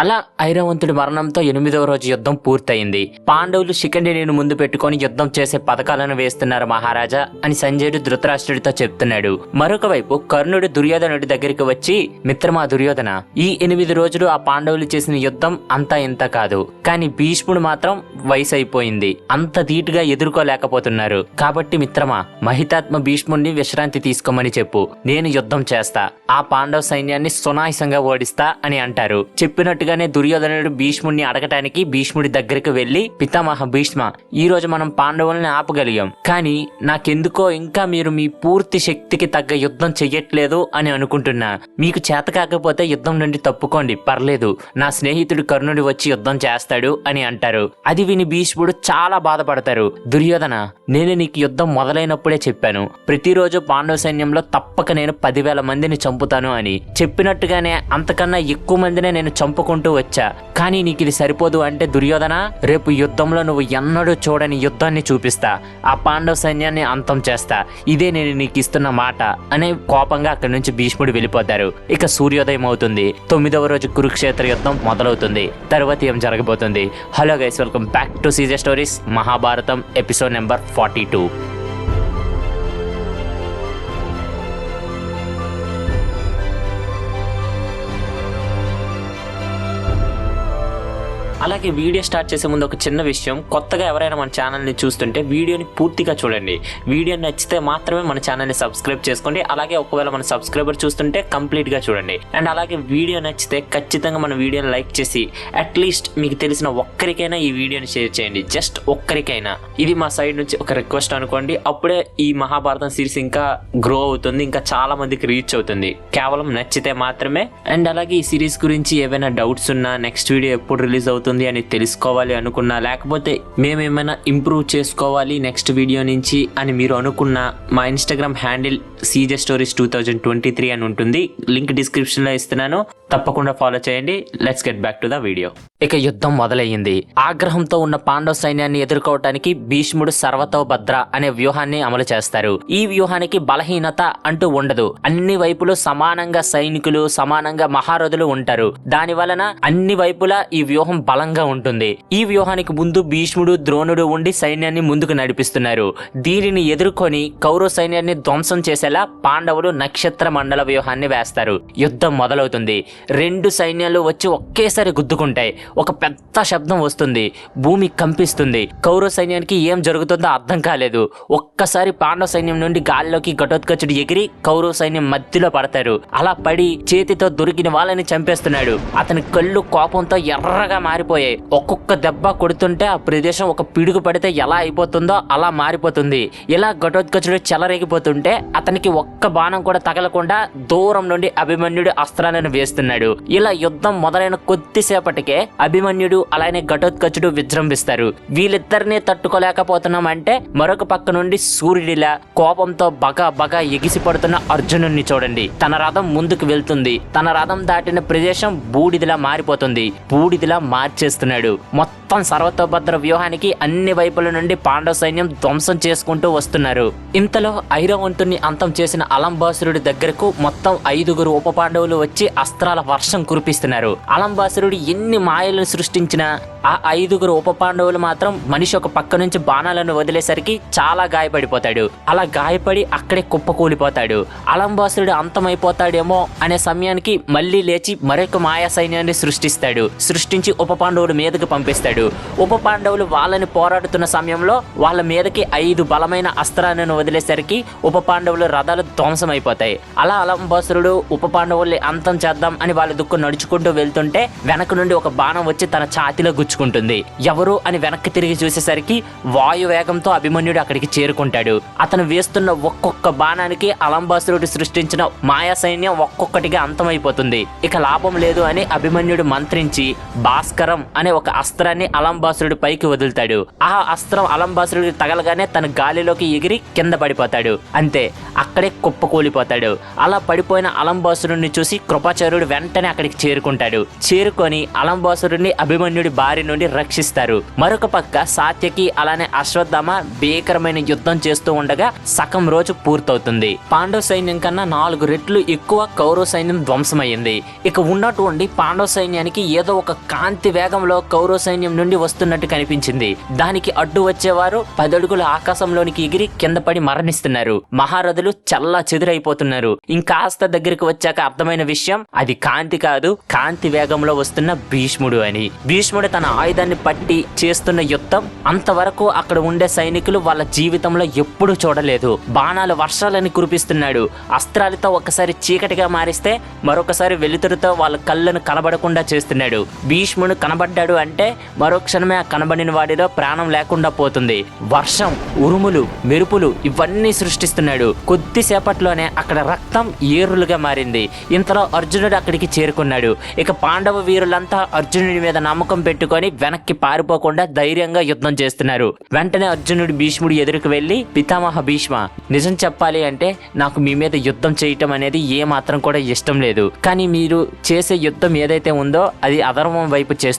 అలా ఐరవంతుడి మరణంతో ఎనిమిదవ రోజు యుద్ధం పూర్తయింది. పాండవులు శిఖండిని ముందు పెట్టుకొని యుద్ధం చేసే పథకాలను వేస్తున్నారు మహారాజా అని సంజయుడు ధృతరాష్ట్రుడితో చెప్తున్నాడు. మరొక వైపు కర్ణుడు దుర్యోధనుడి దగ్గరికి వచ్చి మిత్రమా దుర్యోధన ఈ ఎనిమిది రోజులు ఆ పాండవులు చేసిన యుద్ధం అంతా ఇంత కాదు. కానీ భీష్ముడు మాత్రం వయసు అయిపోయింది అంత ధీటుగా ఎదుర్కోలేకపోతున్నారు. కాబట్టి మిత్రమా మహితాత్మ భీష్ముడిని విశ్రాంతి తీసుకోమని చెప్పు. నేను యుద్ధం చేస్తా. ఆ పాండవ సైన్యాన్ని సునాయసంగా ఓడిస్తా అని అంటారు. చెప్పినట్టుగా ముందుగానే దుర్యోధనుడు భీష్ముడిని అడగటానికి భీష్ముడి దగ్గరికి వెళ్ళి పితామహ భీష్మ ఈ రోజు మనం పాండవుల్ని ఆపగలిగాం. కానీ నాకెందుకో ఇంకా మీరు మీ పూర్తి శక్తికి తగ్గ యుద్ధం చెయ్యట్లేదు అని అనుకుంటున్నా. మీకు చేత కాకపోతే యుద్ధం నుండి తప్పుకోండి పర్లేదు. నా స్నేహితుడు కర్ణుడు వచ్చి యుద్ధం చేస్తాడు అని అంటారు. అది విని భీష్ముడు చాలా బాధపడతారు. దుర్యోధన నేను నీకు యుద్ధం మొదలైనప్పుడే చెప్పాను. ప్రతిరోజు పాండవ సైన్యంలో తప్పక నేను పదివేల మందిని చంపుతాను అని. చెప్పినట్టుగానే అంతకన్నా ఎక్కువ మందినే నేను చంపుకుంటూ వచ్చా. కానీ నీకు ఇది సరిపోదు అంటే దుర్యోధన రేపు యుద్ధంలో నువ్వు ఎన్నడూ చూడని యుద్ధాన్ని చూపిస్తా. ఆ పాండవ సైన్యాన్ని అంతం చేస్తా. ఇదే నేను నీకు ఇస్తున్న మాట అనే కోపంగా అక్కడి నుంచి భీష్ముడు వెళ్ళిపోతారు. ఇక సూర్యోదయం అవుతుంది. తొమ్మిదవ రోజు కురుక్షేత్ర యుద్ధం మొదలవుతుంది. తర్వాత ఏం జరగబోతుంది? Hello guys welcome back to CJ stories Mahabharatam episode number forty two. అలాగే వీడియో స్టార్ట్ చేసే ముందు ఒక చిన్న విషయం. కొత్తగా ఎవరైనా మన ఛానల్ని చూస్తుంటే వీడియోని పూర్తిగా చూడండి. వీడియో నచ్చితే మాత్రమే మన ఛానల్ని సబ్స్క్రైబ్ చేసుకోండి. అలాగే ఒకవేళ మన సబ్స్క్రైబర్ చూస్తుంటే కంప్లీట్గా చూడండి. అండ్ అలాగే వీడియో నచ్చితే ఖచ్చితంగా మన వీడియోని లైక్ చేసి అట్లీస్ట్ మీకు తెలిసిన ఒక్కరికైనా ఈ వీడియోని షేర్ చేయండి. జస్ట్ ఒక్కరికైనా. ఇది మా సైడ్ నుంచి ఒక రిక్వెస్ట్ అనుకోండి. అప్పుడే ఈ మహాభారతం సిరీస్ ఇంకా గ్రో అవుతుంది. ఇంకా చాలా మందికి రీచ్ అవుతుంది. కేవలం నచ్చితే మాత్రమే. అండ్ అలాగే ఈ సిరీస్ గురించి ఏవైనా డౌట్స్ ఉన్నా నెక్స్ట్ వీడియో ఎప్పుడు రిలీజ్ అవుతుంది అని తెలుసుకోవాలి అనుకున్నా లేకపోతే మేమేమైనా ఇంప్రూవ్ చేసుకోవాలి నెక్స్ట్ వీడియో నుంచి అని మీరు అనుకున్న మా Instagram handle CJ stories two thousand twenty three అని ఉంటుంది. లింక్ డిస్క్రిప్షన్లో ఇస్తున్నాను. తప్పకుండా ఫాలో చేయండి. Let's get back to the video ఇక యుద్ధం మొదలయ్యింది. ఆగ్రహంతో ఉన్న పాండవ సైన్యాన్ని ఎదుర్కోవటానికి భీష్ముడు సర్వతోభద్ర అనే వ్యూహాన్ని అమలు చేస్తారు. ఈ వ్యూహానికి బలహీనత అంటూ ఉండదు. అన్ని వైపులు సమానంగా సైనికులు సమానంగా మహారథులు ఉంటారు. దాని వలన అన్ని వైపులా ఈ వ్యూహం బలంగా ఉంటుంది. ఈ వ్యూహానికి ముందు భీష్ముడు ద్రోణుడు ఉండి సైన్యాన్ని ముందుకు నడిపిస్తున్నారు. దీనిని ఎదుర్కొని కౌరవ సైన్యాన్ని ధ్వంసం చేసేలా పాండవులు నక్షత్ర మండల వ్యూహాన్ని వేస్తారు. యుద్ధం మొదలవుతుంది. రెండు సైన్యాలు వచ్చి ఒకేసారి గుద్దుకుంటాయి. ఒక పెద్ద శబ్దం వస్తుంది. భూమి కంపిస్తుంది. కౌరవ సైన్యానికి ఏం జరుగుతుందో అర్థం కాలేదు. ఒక్కసారి పాండవ సైన్యం నుండి గాలిలోకి ఘటోత్కచుడు ఎగిరి కౌరవ సైన్యం మధ్యలో పడతారు. అలా పడి చేతితో దొరికిన వాళ్ళని చంపేస్తున్నాడు. అతని కళ్ళు కోపంతో ఎర్రగా మారిపోయాయి. ఒక్కొక్క దెబ్బ కొడుతుంటే ఆ ప్రదేశం ఒక పిడుగు పడితే ఎలా అయిపోతుందో అలా మారిపోతుంది. ఇలా ఘటోత్కచుడు చెలరేగిపోతుంటే అతనికి ఒక్క బాణం కూడా తగలకుండా దూరం నుండి అభిమన్యుడు అస్త్రాలను వేస్తున్నాడు. ఇలా యుద్ధం మొదలైన కొద్దిసేపటికే అభిమన్యుడు అలానే ఘటోత్కచుడు విజృంభిస్తారు. వీళ్ళిద్దరిని తట్టుకోలేకపోతున్నాం అంటే మరొక పక్క నుండి సూర్యుడిలా కోపంతో బగ బగ ఎగిసి పడుతున్న అర్జునుడిని చూడండి. తన రథం ముందుకు వెళ్తుంది. తన రథం దాటిన ప్రదేశం బూడిదిలా మారిపోతుంది. బూడిదిలా చేస్తున్నాడు. మొత్తం సర్వతోభద్ర వ్యూహానికి అన్ని వైపుల నుండి పాండవ సైన్యం ధ్వంసం చేసుకుంటూ వస్తున్నారు. ఇంతలో ఐరవంతుని అంతం చేసిన అలంబాసురుడి దగ్గరకు మొత్తం ఐదుగురు ఉప పాండవులు వచ్చి అస్త్రాల వర్షం కురిపిస్తున్నారు. అలంబాసురుడు ఎన్ని మాయలను సృష్టించినా ఆ ఐదుగురు ఉప పాండవులు మాత్రం మనిషి ఒక పక్క నుంచి బాణాలను వదిలేసరికి చాలా గాయపడిపోతాడు. అలా గాయపడి అక్కడే కుప్పకూలిపోతాడు. అలంబాసురుడు అంతమైపోతాడేమో అనే సమయానికి మళ్ళీ లేచి మరొక మాయా సైన్యాన్ని సృష్టిస్తాడు. సృష్టించి ఉప పాండవుల మీదకి పంపిస్తాడు. ఉప పాండవులు వాళ్ళని పోరాడుతున్న సమయంలో వాళ్ళ మీదకి ఐదు బలమైన అస్త్రాలను వదిలేసరికి ఉప పాండవుల రథాలు ధ్వంసమైపోతాయి. అలా అలంబాసురుడు ఉప పాండవుల్ని అంతం చేద్దాం అని వాళ్ళ దుక్కు నడుచుకుంటూ వెళ్తుంటే వెనక నుండి ఒక బాణం వచ్చి తన ఛాతిలో గుచ్చుకుంటుంది. ఎవరు అని వెనక్కి తిరిగి చూసేసరికి వాయు వేగంతో అభిమన్యుడు అక్కడికి చేరుకుంటాడు. అతను వేస్తున్న ఒక్కొక్క బాణానికి అలంబాసురుడు సృష్టించిన మాయా సైన్యం ఒక్కొక్కటిగా అంతమైపోతుంది. ఇక లాభం లేదు అని అభిమన్యుడు మంత్రించి భాస్కరం అనే ఒక అస్త్రాన్ని అలంబాసురుడి పైకి వదులుతాడు. ఆ అస్త్రం అలంబాసురుడికి తగలగానే తన గాలిలోకి ఎగిరి కింద పడిపోతాడు. అంతే అక్కడే కుప్పకూలిపోతాడు అలా పడిపోయిన అలంబాసురుడిని చూసి కృపాచార్యుడు వెంటనే అక్కడికి చేరుకుంటాడు. చేరుకొని అలంబాసురుడిని అభిమన్యుడి బారి నుండి రక్షిస్తారు. మరొక పక్క సాత్యకి అలానే అశ్వత్థామ భీకరమైన యుద్ధం చేస్తూ ఉండగా సగం రోజు పూర్తవుతుంది. పాండవ సైన్యం కన్నా నాలుగు రెట్లు ఎక్కువ కౌరవ సైన్యం ధ్వంసమైంది ఇక ఉన్నటువంటి పాండవ సైన్యానికి ఏదో ఒక కాంతి వేగ వేగంలో కౌరవ సైన్యం నుండి వస్తున్నట్టు కనిపించింది. దానికి అడ్డు వచ్చేవారు పదడుగుల ఆకాశంలోనికి ఎగిరి కింద పడి మరణిస్తున్నారు. మహారథులు చల్లా చెదురైపోతున్నారు. ఇంకాస్త దగ్గరికి వచ్చాక అర్థమైన విషయం అది కాంతి కాదు కాంతి వేగంలో వస్తున్న భీష్ముడు అని. భీష్ముడు తన ఆయుధాన్ని పట్టి చేస్తున్న యుద్ధం అంతవరకు అక్కడ ఉండే సైనికులు వాళ్ళ జీవితంలో ఎప్పుడూ చూడలేదు. బాణాలు వర్షాలని కురిపిస్తున్నాడు. అస్త్రాలతో ఒకసారి చీకటిగా మారిస్తే మరొకసారి వెలుతురుతో వాళ్ళ కళ్ళను కనబడకుండా చేస్తున్నాడు. భీష్ముడు కనబడ్డాడు అంటే మరో క్షణమే ఆ కనబడిన వాడిలో ప్రాణం లేకుండా పోతుంది. వర్షం ఉరుములు మెరుపులు ఇవన్నీ సృష్టిస్తున్నాడు. కొద్దిసేపట్లోనే అక్కడ రక్తం ఏరులుగా మారింది. ఇంతలో అర్జునుడు అక్కడికి చేరుకున్నాడు. ఇక పాండవ వీరులంతా అర్జునుడి మీద నమ్మకం పెట్టుకొని వెనక్కి పారిపోకుండా ధైర్యంగా యుద్ధం చేస్తున్నారు. వెంటనే అర్జునుడు భీష్ముడు ఎదురుకు వెళ్ళి పితామహ భీష్మ నిజం చెప్పాలి అంటే నాకు మీ మీద యుద్ధం చేయటం అనేది ఏ మాత్రం కూడా ఇష్టం లేదు. కానీ మీరు చేసే యుద్ధం ఏదైతే ఉందో అది అధర్మం వైపు చేస్తున్నారు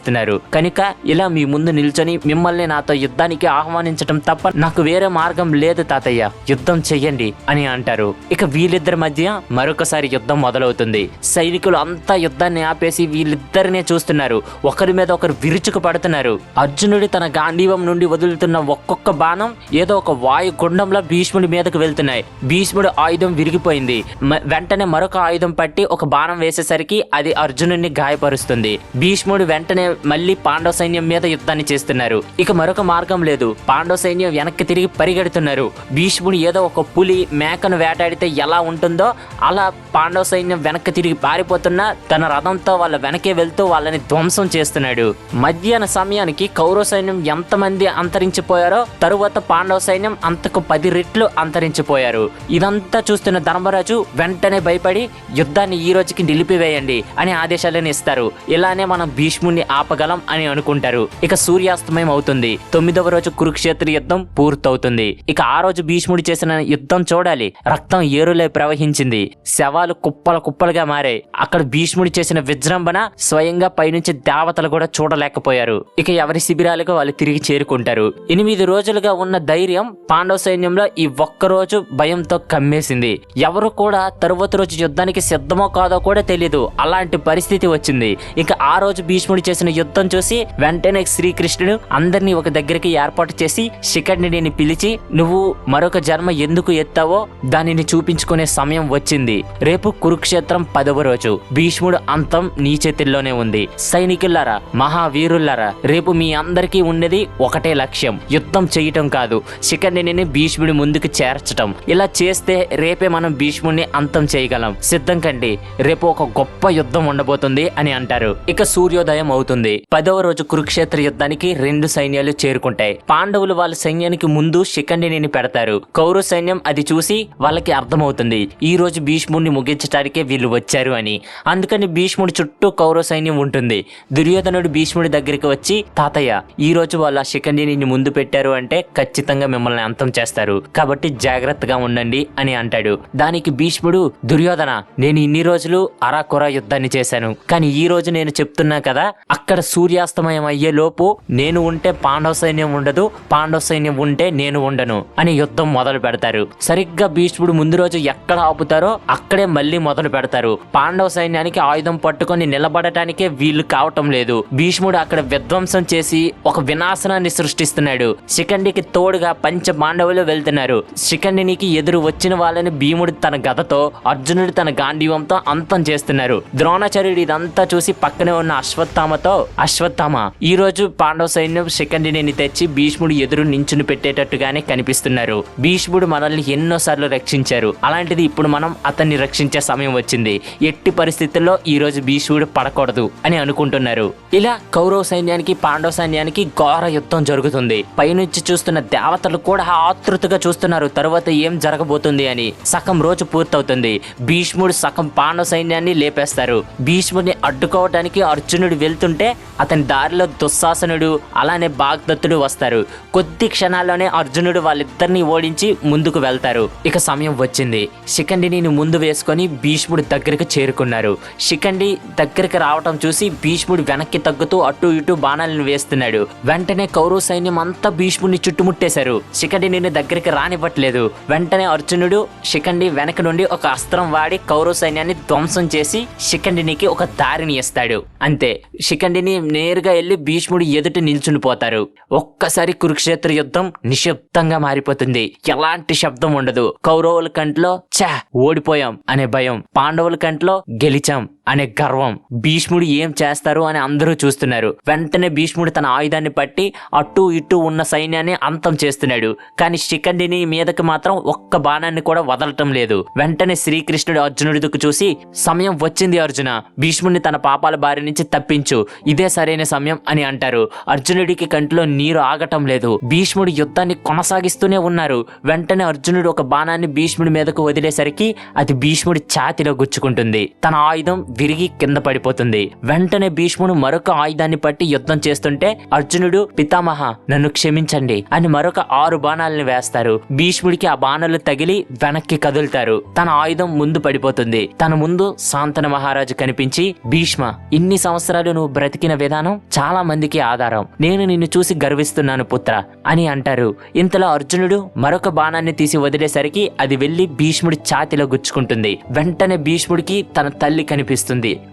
కనుక ఇలా మీ ముందు నిల్చొని మిమ్మల్ని నాతో యుద్ధానికి ఆహ్వానించటం తప్ప నాకు వేరే మార్గం లేదు తాతయ్య. యుద్ధం చెయ్యండి అని అంటారు. ఇక వీళ్ళిద్దరి మధ్య మరొకసారి యుద్ధం మొదలవుతుంది. సైనికులు అంతా యుద్ధాన్ని ఆపేసి వీళ్ళిద్దరినే చూస్తున్నారు. ఒకరి మీద ఒకరు విరుచుకు పడుతున్నారు అర్జునుడి తన గాంధీవం నుండి వదులుతున్న ఒక్కొక్క బాణం ఏదో ఒక వాయు గుండంలో భీష్ముడి మీదకు వెళ్తున్నాయి. భీష్ముడు ఆయుధం విరిగిపోయింది. వెంటనే మరొక ఆయుధం పట్టి ఒక బాణం వేసేసరికి అది అర్జునుడిని గాయపరుస్తుంది. భీష్ముడు వెంటనే మళ్ళీ పాండవ సైన్యం మీద యుద్ధాన్ని చేస్తున్నారు. ఇక మరొక మార్గం లేదు. పాండవ సైన్యం వెనక్కి తిరిగి పరిగెడుతున్నారు. భీష్ముడు ఏదో ఒక పులి మేకను వేటాడితే ఎలా ఉంటుందో అలా పాండవ సైన్యం వెనక్కి తిరిగి పారిపోతున్నా తన రథంతో వాళ్ళ వెనకే వెళ్తూ వాళ్ళని ధ్వంసం చేస్తున్నాడు. మధ్యాహ్న సమయానికి కౌరవ సైన్యం ఎంతమంది అంతరించిపోయారో తరువాత పాండవ సైన్యం అంతకు పది రెట్లు అంతరించిపోయారు. ఇదంతా చూస్తున్న ధర్మరాజు వెంటనే భయపడి యుద్ధాన్ని ఈ రోజుకి నిలిపివేయండి అని ఆదేశాలను ఇస్తారు. ఇలానే మనం భీష్ముడిని ఆపగలం అని అనుకుంటారు. ఇక సూర్యాస్తమయం అవుతుంది. తొమ్మిదవ రోజు కురుక్షేత్ర యుద్ధం పూర్తవుతుంది. ఇక ఆ రోజు భీష్ముడు చేసిన యుద్ధం చూడాలి. రక్తం ఏరులై ప్రవహించింది. శవాలు కుప్పల కుప్పలుగా మారాయి. అక్కడ భీష్ముడు చేసిన విజృంభణ స్వయంగా పైనుంచి దేవతలు కూడా చూడలేకపోయారు. ఇక ఎవరి శిబిరాలకు వాళ్ళు తిరిగి చేరుకుంటారు. ఎనిమిది రోజులుగా ఉన్న ధైర్యం పాండవ సైన్యంలో ఈ ఒక్క రోజు భయంతో కమ్మేసింది. ఎవరు కూడా తరువాత రోజు యుద్ధానికి సిద్ధమో కాదో కూడా తెలియదు అలాంటి పరిస్థితి వచ్చింది. ఇక ఆ రోజు భీష్ముడు చేసిన యుద్ధం చూసి వెంటనే శ్రీకృష్ణుడు అందరినీ ఒక దగ్గరికి ఏర్పాటు చేసి శిఖండిని పిలిచి నువ్వు మరొక జన్మ ఎందుకు ఎత్తావో దానిని చూపించుకునే సమయం వచ్చింది. రేపు కురుక్షేత్రం పదవ రోజు. భీష్ముడు అంతం నీ చేతిల్లోనే ఉంది. సైనికులారా మహావీరులారా రేపు మీ అందరికీ ఉన్నది ఒకటే లక్ష్యం. యుద్ధం చేయటం కాదు. శిఖండిని భీష్ముడి ముందుకు చేర్చటం. ఇలా చేస్తే రేపే మనం భీష్ముడిని అంతం చేయగలం. సిద్ధం కండి. రేపు ఒక గొప్ప యుద్ధం ఉండబోతుంది అని అంటారు. ఇక సూర్యోదయం అవుతుంది. పదవ రోజు కురుక్షేత్ర యుద్ధానికి రెండు సైన్యాలు చేరుకుంటాయి. పాండవులు వాళ్ళ సైన్యానికి ముందు శిఖండిని పెడతారు. కౌరవ సైన్యం అది చూసి వాళ్ళకి అర్థమవుతుంది. ఈ రోజు భీష్ముడిని ముగించడానికే వీళ్ళు వచ్చారు అని. అందుకని భీష్ముడి చుట్టూ కౌరవ సైన్యం ఉంటుంది. దుర్యోధనుడు భీష్ముడి దగ్గరికి వచ్చి తాతయ్య ఈ రోజు వాళ్ళ శిఖండిని ముందు పెట్టారు అంటే ఖచ్చితంగా మిమ్మల్ని అంతం చేస్తారు. కాబట్టి జాగ్రత్తగా ఉండండి అని అంటాడు. దానికి భీష్ముడు దుర్యోధన నేను ఇన్ని రోజులు అరాకురా యుద్ధాన్ని చేశాను. కానీ ఈ రోజు నేను చెప్తున్నా కదా ఇక్కడ సూర్యాస్తమయం అయ్యే లోపు నేను ఉంటే పాండవ సైన్యం ఉండదు పాండవ సైన్యం ఉంటే నేను ఉండను అని యుద్ధం మొదలు పెడతారు. సరిగ్గా భీష్ముడు ముందు రోజు ఎక్కడ ఆపుతారో అక్కడే మళ్ళీ మొదలు పెడతారు. పాండవ సైన్యానికి ఆయుధం పట్టుకొని నిలబడటానికే వీలు కావటం లేదు. భీష్ముడు అక్కడ విధ్వంసం చేసి ఒక వినాశనాన్ని సృష్టిస్తున్నాడు. శిఖండికి తోడుగా పంచ పాండవులు వెళ్తున్నారు. శిఖండినికి ఎదురు వచ్చిన వాళ్ళని భీముడు తన గదతో అర్జునుడు తన గాంధీవంతో అంతం చేస్తున్నారు. ద్రోణాచార్యుడు ఇదంతా చూసి పక్కనే ఉన్న అశ్వత్థామతో అశ్వత్థామ. ఈ రోజు పాండవ సైన్యం శిఖండిని తెచ్చి భీష్ముడు ఎదురు నించుని పెట్టేటట్టుగానే కనిపిస్తున్నారు. భీష్ముడు మనల్ని ఎన్నోసార్లు రక్షించారు. అలాంటిది ఇప్పుడు మనం అతన్ని రక్షించే సమయం వచ్చింది. ఎట్టి పరిస్థితుల్లో ఈ రోజు భీష్ముడు పడకూడదు అని అనుకుంటున్నారు. ఇలా కౌరవ సైన్యానికి పాండవ సైన్యానికి ఘోర యుద్ధం జరుగుతుంది. పైనుంచి చూస్తున్న దేవతలు కూడా ఆతృతగా చూస్తున్నారు. తరువాత ఏం జరగబోతుంది అని. సగం రోజు పూర్తవుతుంది. భీష్ముడు సగం పాండవ సైన్యాన్ని లేపేస్తారు. భీష్ముడిని అడ్డుకోవడానికి అర్జునుడు వెళ్తుంటే అతని దారిలో దుశ్శాసనుడు అలానే బాగ్దత్తుడు వస్తారు. కొద్ది క్షణాల్లోనే అర్జునుడు వాళ్ళిద్దరిని ఓడించి ముందుకు వెళ్తారు. ఇక సమయం వచ్చింది. శిఖండిని ముందు వేసుకొని భీష్ముడు దగ్గరికి చేరుకున్నారు. శిఖండి దగ్గరికి రావటం చూసి భీష్ముడు వెనక్కి తగ్గుతూ అటు ఇటు బాణాలను వేస్తున్నాడు. వెంటనే కౌరవ సైన్యం అంతా భీష్ముడిని చుట్టుముట్టేశారు. శిఖండిని దగ్గరికి రానివ్వట్లేదు. వెంటనే అర్జునుడు శిఖండి వెనక నుండి ఒక అస్త్రం వాడి కౌరవ సైన్యాన్ని ధ్వంసం చేసి శిఖండినికి ఒక దారిని ఇస్తాడు. అంతే. శిఖండిని నేరుగా వెళ్ళి భీష్ముడు ఎదుట నిల్చుండిపోతారు. ఒక్కసారి కురుక్షేత్ర యుద్ధం నిశ్శబ్దంగా మారిపోతుంది. ఎలాంటి శబ్దం ఉండదు. కౌరవుల కంట్లో ఛా ఓడిపోయాం అనే భయం. పాండవుల కంట్లో గెలిచాం. అనే గర్వం. భీష్ముడు ఏం చేస్తారు అని అందరూ చూస్తున్నారు. వెంటనే భీష్ముడు తన ఆయుధాన్ని పట్టి అటు ఇటు ఉన్న సైన్యాన్ని అంతం చేస్తున్నాడు. కానీ శిఖండిని మీదకి మాత్రం ఒక్క బాణాన్ని కూడా వదలటం లేదు. వెంటనే శ్రీకృష్ణుడు అర్జునుడికి చూసి సమయం వచ్చింది అర్జున భీష్ముడిని తన పాపాల బారి నుంచి తప్పించు. ఇదే సరైన సమయం అని అంటారు. అర్జునుడికి కంటిలో నీరు ఆగటం లేదు. భీష్ముడు యుద్ధాన్ని కొనసాగిస్తూనే ఉన్నారు. వెంటనే అర్జునుడు ఒక బాణాన్ని భీష్ముడి మీదకు వదిలేసరికి అది భీష్ముడి ఛాతిలో గుచ్చుకుంటుంది. తన ఆయుధం విరిగి కింద పడిపోతుంది. వెంటనే భీష్ముడు మరొక ఆయుధాన్ని పట్టి యుద్ధం చేస్తుంటే అర్జునుడు పితామహ నన్ను క్షమించండి అని మరొక ఆరు బాణాలను వేస్తారు. భీష్ముడికి ఆ బాణాలు తగిలి వెనక్కి కదులుతారు. తన ఆయుధం ముందు పడిపోతుంది. తన ముందు శాంతన మహారాజు కనిపించి భీష్మ ఇన్ని సంవత్సరాలు నువ్వు బ్రతికిన విధానం చాలా మందికి ఆధారం. నేను నిన్ను చూసి గర్విస్తున్నాను పుత్ర అని అంటారు. ఇంతలో అర్జునుడు మరొక బాణాన్ని తీసి వదిలేసరికి అది వెళ్ళి భీష్ముడి ఛాతిలో గుచ్చుకుంటుంది. వెంటనే భీష్ముడికి తన తల్లి కనిపిస్తుంది.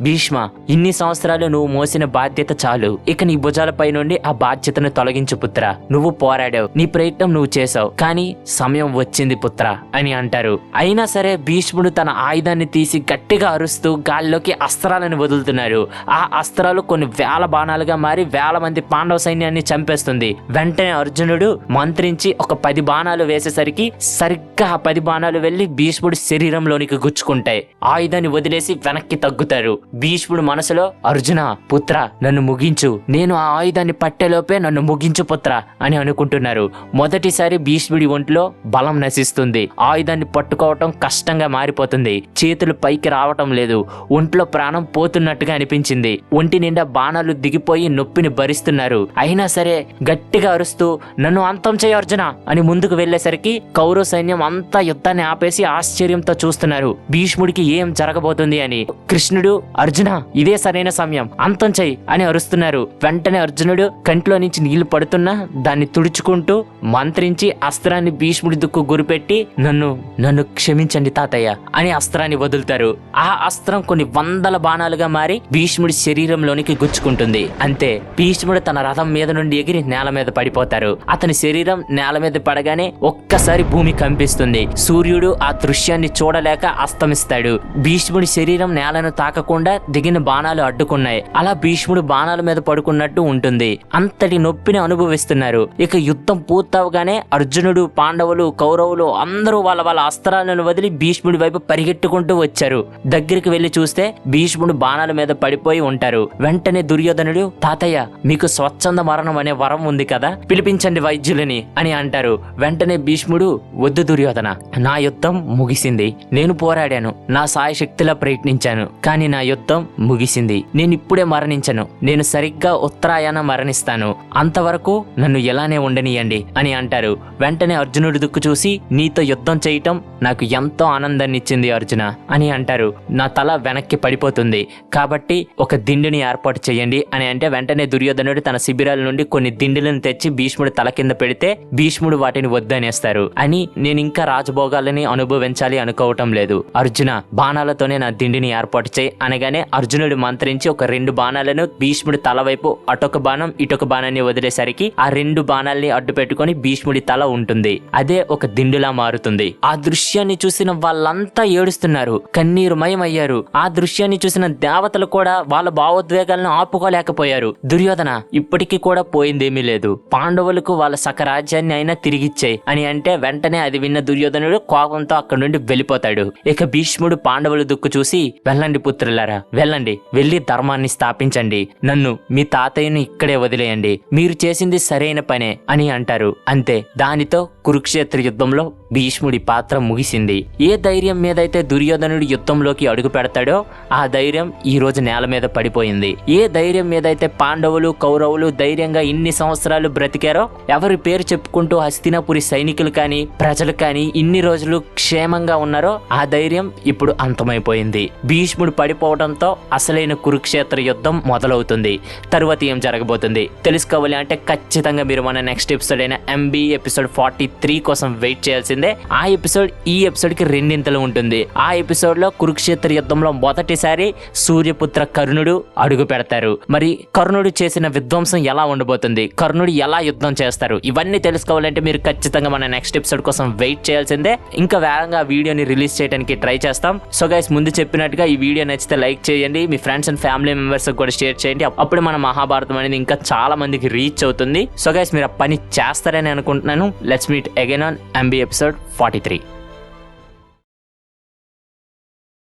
భీష్మ ఇన్ని సంవత్సరాలు నువ్వు మోసిన బాధ్యత చాలు. ఇక నీ భుజాలపై నుండి ఆ బాధ్యతను తొలగించు పుత్ర. నువ్వు పోరాడావు. నీ ప్రయత్నం నువ్వు చేసావు కానీ సమయం వచ్చింది పుత్ర అని అంటారు. అయినా సరే భీష్ముడు తన ఆయుధాన్ని తీసి గట్టిగా అరుస్తూ గాల్లోకి అస్త్రాలను వదులుతున్నారు. ఆ అస్త్రాలు కొన్ని వేల బాణాలుగా మారి వేల మంది పాండవ సైన్యాన్ని చంపేస్తుంది. వెంటనే అర్జునుడు మంత్రించి ఒక పది బాణాలు వేసేసరికి సరిగ్గా ఆ పది బాణాలు వెళ్ళి భీష్ముడి శరీరంలోనికి గుచ్చుకుంటాయి. ఆయుధాన్ని వదిలేసి వెనక్కి తగ్గు తగ్గుతారు. భీష్ముడు మనసులో అర్జున పుత్ర నన్ను ముగించు. నేను ఆ ఆయుధాన్ని పట్టేలోపే నన్ను ముగించు పుత్ర అని అనుకుంటున్నారు. మొదటిసారి భీష్ముడి ఒంట్లో బలం నశిస్తుంది. ఆయుధాన్ని పట్టుకోవటం కష్టంగా మారిపోతుంది. చేతులు పైకి రావటం లేదు. ఒంట్లో ప్రాణం పోతున్నట్టుగా అనిపించింది. ఒంటి నిండా బాణాలు దిగిపోయి నొప్పిని భరిస్తున్నారు. అయినా సరే గట్టిగా అరుస్తూ నన్ను అంతం చేయ అర్జున అని ముందుకు వెళ్ళేసరికి కౌరవ సైన్యం అంతా యుద్ధాన్ని ఆపేసి ఆశ్చర్యంతో చూస్తున్నారు. భీష్ముడికి ఏం జరగబోతుంది అని. కృష్ణ కృష్ణుడు అర్జున ఇదే సరైన సమయం. అంతం చెయ్యి అని అరుస్తున్నారు. వెంటనే అర్జునుడు కంట్లో నుంచి నీళ్ళు పడుతున్నా దాన్ని తుడుచుకుంటూ మంత్రించి అస్త్రాన్ని భీష్ముడి దుక్కు గురిపెట్టి నన్ను నన్ను క్షమించండి తాతయ్య అని అస్త్రాన్ని వదులుతారు. ఆ అస్త్రం కొన్ని వందల బాణాలుగా మారి భీష్ముడి శరీరంలోనికి గుచ్చుకుంటుంది. అంతే భీష్ముడు తన రథం మీద నుండి ఎగిరి నేల మీద పడిపోతారు. అతని శరీరం నేల మీద పడగానే ఒక్కసారి భూమి కంపిస్తుంది. సూర్యుడు ఆ దృశ్యాన్ని చూడలేక అస్తమిస్తాడు. భీష్ముడి శరీరం నేలను తాకకుండా దిగిన బాణాలు అడ్డుకున్నాయి. అలా భీష్ముడు బాణాల మీద పడుకున్నట్టు ఉంటుంది. అంతటి నొప్పిని అనుభవిస్తున్నారు. ఇక యుద్ధం పూర్తవగానే అర్జునుడు పాండవులు కౌరవులు అందరూ వాళ్ళ వాళ్ళ అస్త్రాలను వదిలి భీష్ముడి వైపు పరిగెట్టుకుంటూ వచ్చారు. దగ్గరికి వెళ్ళి చూస్తే భీష్ముడు బాణాల మీద పడిపోయి ఉంటారు. వెంటనే దుర్యోధనుడు తాతయ్య మీకు స్వచ్ఛంద మరణం అనే వరం ఉంది కదా? పిలిపించండి వైద్యులని అని అంటారు. వెంటనే భీష్ముడు వద్దు దుర్యోధన నా యుద్ధం ముగిసింది. నేను పోరాడాను. నా సాయశక్తిలా ప్రయత్నించాను. కానీ నా యుద్ధం ముగిసింది. నేను ఇప్పుడే మరణించను. నేను సరిగ్గా ఉత్తరాయణ మరణిస్తాను. అంతవరకు నన్ను ఎలానే ఉండనియండి అని అంటారు. వెంటనే అర్జునుడి దుక్కు చూసి నీతో యుద్ధం చేయటం నాకు ఎంతో ఆనందాన్ని ఇచ్చింది అర్జున అని అంటారు. నా తల వెనక్కి పడిపోతుంది. కాబట్టి ఒక దిండుని ఏర్పాటు చేయండి అని అంటే వెంటనే దుర్యోధనుడు తన శిబిరాల నుండి కొన్ని దిండులను తెచ్చి భీష్ముడు తల కింద పెడితే భీష్ముడు వాటిని వద్దనేస్తారు అని నేను ఇంకా రాజభోగాలని అనుభవించాలి అనుకోవటం లేదు. అర్జున బాణాలతోనే నా దిండిని ఏర్పాటు చేయి అనగానే అర్జునుడు మంత్రించి ఒక రెండు బాణాలను భీష్ముడి తల వైపు అటొక బాణం ఇటొక బాణాన్ని వదిలేసరికి ఆ రెండు బాణాల్ని అడ్డు పెట్టుకొని భీష్ముడి తల ఉంటుంది. అదే ఒక దిండులా మారుతుంది. ఆ దృశ్యాన్ని చూసిన వాళ్ళంతా ఏడుస్తున్నారు. కన్నీరు మయమయ్యారు. ఆ దృశ్యాన్ని చూసిన దేవతలు కూడా వాళ్ళ భావోద్వేగాలను ఆపుకోలేకపోయారు. దుర్యోధన ఇప్పటికీ కూడా పోయిందేమీ లేదు. పాండవులకు వాళ్ళ సక రాజ్యాన్ని అయినా తిరిగిచ్చాయి అని అంటే వెంటనే అది విన్న దుర్యోధనుడు కోపంతో అక్కడి నుండి వెళ్ళిపోతాడు. ఇక భీష్ముడు పాండవుల దుక్కు చూసి వెళ్ళండి పుత్రులారా వెళ్ళండి వెళ్ళి ధర్మాన్ని స్థాపించండి. నన్ను మీ తాతయ్యను ఇక్కడే వదిలేయండి. మీరు చేసింది సరైన పనే అని అంటారు. అంతే. దానితో కురుక్షేత్ర యుద్ధంలో భీష్ముడి పాత్ర ముగిసింది. ఏ ధైర్యం మీదైతే దుర్యోధనుడు యుద్ధంలోకి అడుగు పెడతాడో ఆ ధైర్యం ఈ రోజు నేల మీద పడిపోయింది. ఏ ధైర్యం మీదైతే పాండవులు కౌరవులు ధైర్యంగా ఇన్ని సంవత్సరాలు బ్రతికారో ఎవరి పేరు చెప్పుకుంటూ హస్తినాపురి సైనికులు కానీ ప్రజలు కానీ ఇన్ని రోజులు క్షేమంగా ఉన్నారో ఆ ధైర్యం ఇప్పుడు అంతమైపోయింది. భీష్ముడు పడిపోవడంతో అసలైన కురుక్షేత్ర యుద్ధం మొదలవుతుంది. తరువాత ఏం జరగబోతుంది? తెలుసుకోవాలి అంటే ఖచ్చితంగా మీరు మన నెక్స్ట్ ఎపిసోడ్ అయిన ఎంబీ ఎపిసోడ్ ఫార్టీ త్రీ కోసం వెయిట్ చేయాల్సింది. ఆ ఎపిసోడ్ ఈ ఎపిసోడ్కి రెండింతలు ఉంటుంది. ఆ ఎపిసోడ్లో కురుక్షేత్ర యుద్ధంలో మొదటిసారి సూర్యపుత్ర కర్ణుడు అడుగు పెడతారు. మరి కర్ణుడు చేసిన విధ్వంసం ఎలా ఉండబోతుంది? కర్ణుడు ఎలా యుద్ధం చేస్తారు? ఇవన్నీ తెలుసుకోవాలంటే మీరు ఖచ్చితంగా మన నెక్స్ట్ ఎపిసోడ్ కోసం వెయిట్ చేయాల్సిందే. ఇంకా వేగంగా వీడియోని రిలీజ్ చేయడానికి ట్రై చేస్తాం. సో గైస్ ముందు చెప్పినట్టుగా ఈ వీడియో నచ్చితే లైక్ చేయండి. మీ ఫ్రెండ్స్ అండ్ ఫ్యామిలీ మెంబర్స్ కూడా షేర్ చేయండి. అప్పుడు మన మహాభారతం అనేది ఇంకా చాలా మందికి రీచ్ అవుతుంది. సో గైస్ మీరు ఆ పని చేస్తారని అనుకుంటున్నాను. Let's meet again on MB episode. Forty three